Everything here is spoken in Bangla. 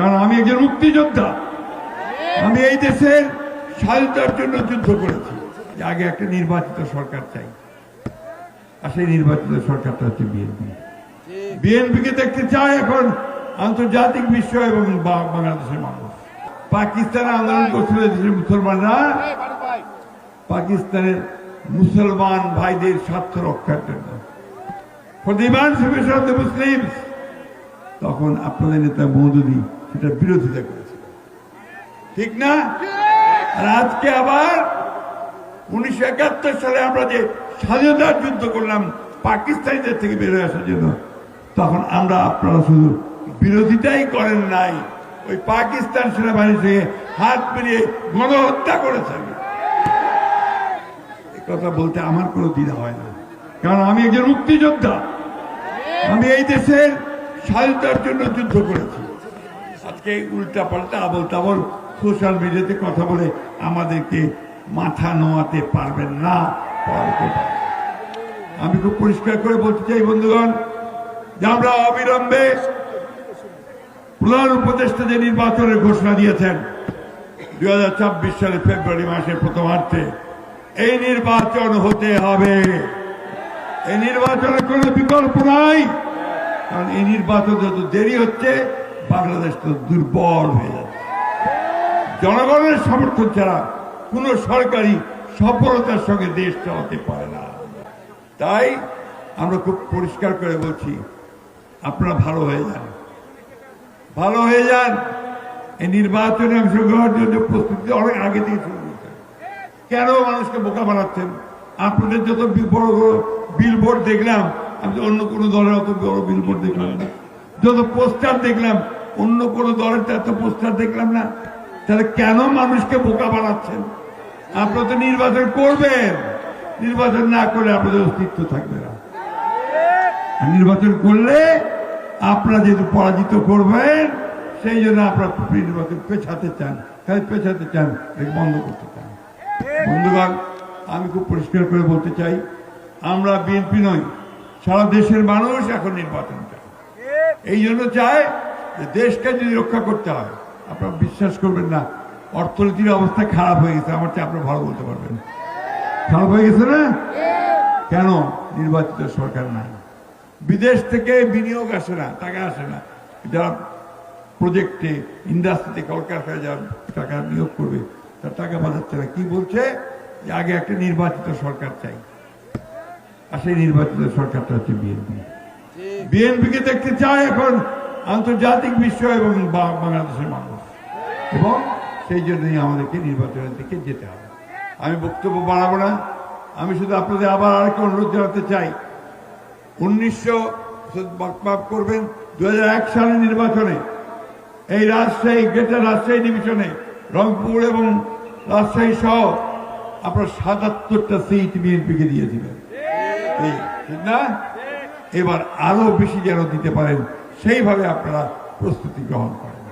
কারণ আমি একজন মুক্তিযোদ্ধা। আমি এই দেশের স্বাধীনতার জন্য যুদ্ধ করেছি। আগে একটা নির্বাচিত সরকার চাই। আর সেই নির্বাচিত সরকারটা হচ্ছে বিএনপি। বিএনপিকে দেখতে চায় এখন আন্তর্জাতিক বিশ্ব এবং বাংলাদেশের মানুষ। পাকিস্তানে আন্দোলন করছিল দেশের মুসলমানরা। পাকিস্তানের মুসলমান ভাইদের স্বার্থ রক্ষার জন্য। ফর তখন আপনাদের নেতা মৌদুদি সেটা বিরোধিতা করেছিল। ঠিক না? আর আজকে আবার উনিশশো একাত্তর সালে আমরা যে স্বাধীনতার যুদ্ধ করলাম, পাকিস্তানিদের থেকে বেরোয় আসার জন্য, তখন আমরা আপনারা শুধু বিরোধিতাই করেন নাই, ওই পাকিস্তান সেনাবাহিনীর থেকে হাত মিলিয়ে গণহত্যা করেছেন কথা বলতে আমার কোনো দ্বিধা হয় না। কারণ আমি একজন মুক্তিযোদ্ধা। আমি এই দেশের স্বাধীনতার জন্য যুদ্ধ করেছি। আজকে উল্টা পাল্টা আবল তাবল সোশ্যাল মিডিয়াতে কথা বলে আমাদেরকে মাথা নোয়াতে পারবেন না। আমি খুব পরিষ্কার করে বলতে চাই, বন্ধুগণ, যে আমরা অবিলম্বে প্রধান উপদেষ্টা যে নির্বাচনের ঘোষণা দিয়েছেন। দুই সালে ফেব্রুয়ারি মাসের প্রথমার্থে এই নির্বাচন হতে হবে। এই নির্বাচনের কোনো বিকল্প নাই। কারণ এই নির্বাচন যত দেরি হচ্ছে বাংলাদেশ তো দুর্বল হয়ে যাচ্ছে। জনগণের সমর্থন ছাড়া কোন সরকারি সফলতার সঙ্গে দেশ চালাতে পারে না। তাই আমরা খুব পরিষ্কার করে বলছি, আপনারা ভালো হয়ে যান। ভালো হয়ে যান, এই নির্বাচনে অংশগ্রহণের জন্য প্রস্তুতি অনেক আগে থেকে শুরু করছেন কেন মানুষকে বোকা বানাচ্ছেন? আপনাদের যত বড় বড় বিলবোর্ড দেখলাম, আমি অন্য কোনো দলের অত বড় বিল বিলবোর্ড দেখলাম না। যত পোস্টার দেখলাম অন্য কোনো দলের তো এত পোস্টার দেখলাম না। তাহলে কেন মানুষকে বোকা বানাচ্ছেন? আপনারা তো নির্বাচন করবেন। নির্বাচন না করলে আপনাদের অস্তিত্ব থাকবে না। নির্বাচন করলে আপনারা যেহেতু পরাজিত করবেন, সেই জন্য আপনারা নির্বাচন পেছাতে চান। খালি পেছাতে চান বন্ধ করতে চান। বন্ধুগণ, আমি খুব পরিষ্কার করে বলতে চাই, আমরা বিএনপি নই, সারা দেশের মানুষ এখন নির্বাচন চায়। এই জন্য চায় দেশকে যদি রক্ষা করতে হয় আপনারা বিশ্বাস করবেন না অর্থনীতির অবস্থা খারাপ হয়ে গেছে। আমার চেয়ে আপনারা ভালো বলতে পারবেন। খারাপ হয়ে গেছে না? কেন? নির্বাচিত সরকার নাই। বিদেশ থেকে বিনিয়োগ আসে না টাকা আসে না। যারা প্রজেক্টে ইন্ডাস্ট্রিতে কলকারখানায় যারা টাকা নিয়োগ করবে তার টাকা বাজাচ্ছে না। কি বলছে? যে আগে একটা নির্বাচিত সরকার চাই। আর সেই নির্বাচিত সরকারটা হচ্ছে বিএনপি। বিএনপিকে দেখতে চায় এখন আন্তর্জাতিক বিশ্ব এবং বাংলাদেশের মানুষ। এবং সেই জন্যই আমাদেরকে নির্বাচনের দিকে যেতে হবে। আমি বক্তব্য বাড়াবো না। আমি শুধু আপনাদের আবার আরেকটা অনুরোধ জানাতে চাই। উনিশশো করবেন দু হাজার এক সালের নির্বাচনে এই রাজশাহী, গ্রেটার রাজশাহী ডিভিশনে রংপুর এবং রাজশাহী সহ আপনার সাতাত্তরটা সিট বিএনপিকে দিয়েছিলেন ঠিক না? এবার আরও বেশি যেন দিতে পারেন সেইভাবে আপনারা প্রস্তুতি গ্রহণ করেন।